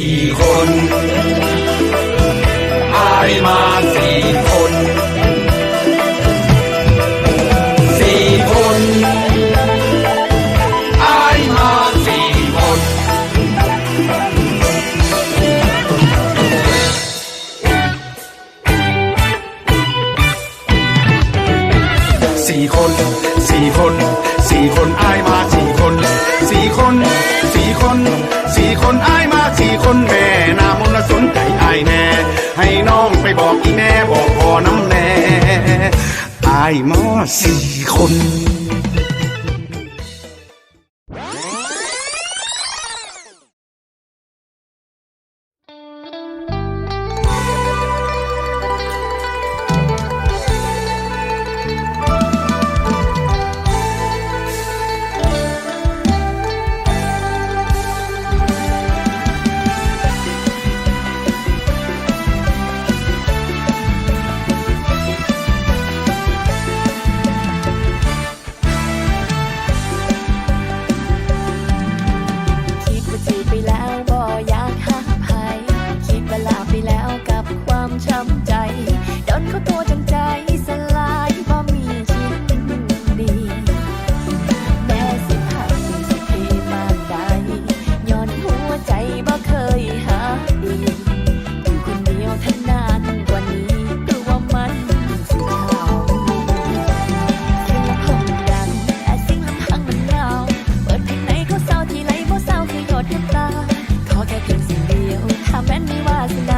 สี่คนอายมาสี่คนสี่คนอายมาสี่คนสี่คนสี่คนสี่คนอายมาสี่ คนสี่คนอายมาสี่คนแม่นามนสนใจอายแน่ ให้น้องไปบอกอีแม่บอกพ่อน้ำแน่อายมาสี่คน 가슴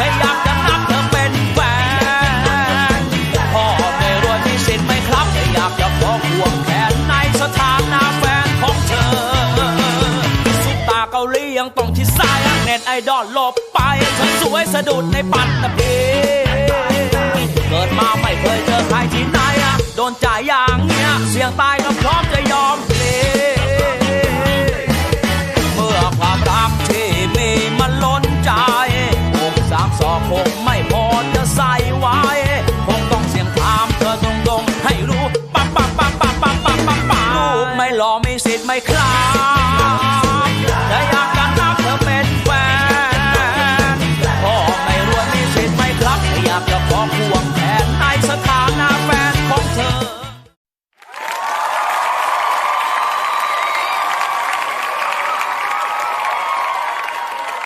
ถ้าอยากจะนับเธอเป็นแฟนพ่อไม่รวยมีสิทธิ์ไหม่ครับถ้าอยากจะขอควงแขนในสถานะแฟนของเธอซุปตาเกาหลียังต้องที่ซ้ายเน็ตไอดอลหลบไปเธอสวยสะดุดในปัตตภีเกิดมาไม่เคยเจอใครที่ไหนอะโดนจ่ายอย่างเนี้ยเสี่ยงตาย